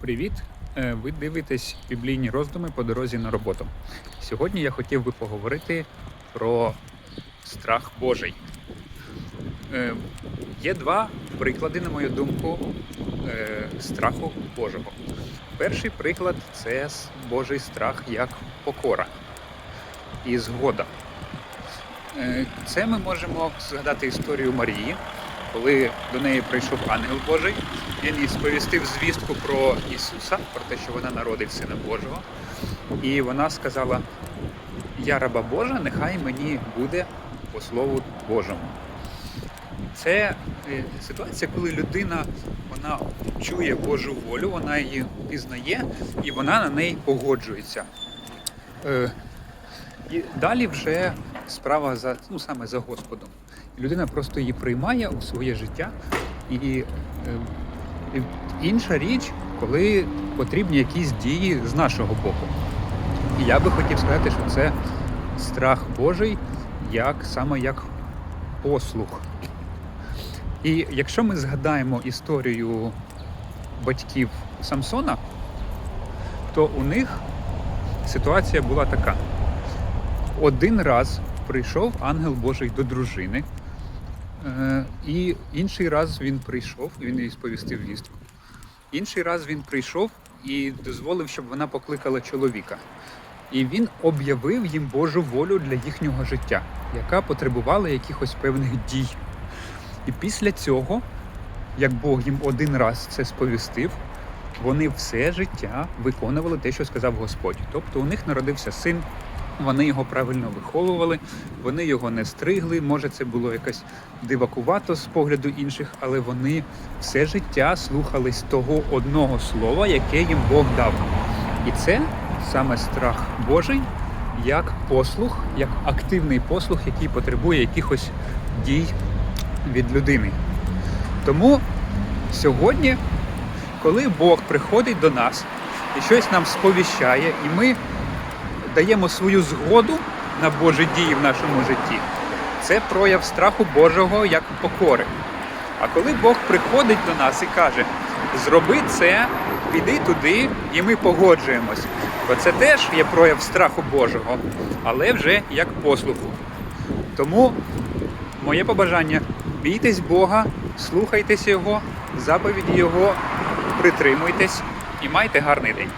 Привіт! Е, Ви дивитесь біблійні роздуми по дорозі на роботу. Сьогодні я хотів би поговорити про страх Божий. Е, Є два приклади, на мою думку, е, страху Божого. Перший приклад це Божий страх як покора і згода. Це ми можемо згадати історію Марії, коли до неї прийшов ангел Божий, він їй сповістив звістку про Ісуса, про те, що вона народить Сина Божого. І вона сказала: Я раба Божа, нехай мені буде по Слову Божому. Це е, ситуація, коли людина вона чує Божу волю, вона її пізнає і вона на неї погоджується. Е, І далі вже справа за, ну, саме за Господом. Людина просто її приймає у своє життя. Е, і інша річ, коли потрібні якісь дії з нашого боку. І я би хотів сказати, що це страх Божий, як саме як послух. І якщо ми згадаємо історію батьків Самсона, то у них ситуація була така. Один раз прийшов ангел Божий до дружини, і інший раз він прийшов, він їй сповістив вістку. Інший раз він прийшов і дозволив, щоб вона покликала чоловіка. І він об'явив їм Божу волю для їхнього життя, яка потребувала якихось певних дій. І після цього, як Бог їм один раз це сповістив, вони все життя виконували те, що сказав Господь. Тобто у них народився син, вони його правильно виховували, вони його не стригли. Може, це було якось дивакувато з погляду інших, але вони все життя слухались того одного слова, яке їм Бог дав. І це саме страх Божий, як послух, як активний послух, який потребує якихось дій від людини. Тому сьогодні, коли Бог приходить до нас і щось нам сповіщає, і ми даємо свою згоду на Божі дії в нашому житті, це прояв страху Божого як покори. А коли Бог приходить до нас і каже, зроби це, піди туди, і ми погоджуємось, то це теж є прояв страху Божого, але вже як послуху. Тому моє побажання бійтесь Бога, слухайтесь Його, заповіді Його, притримуйтесь і майте гарний день.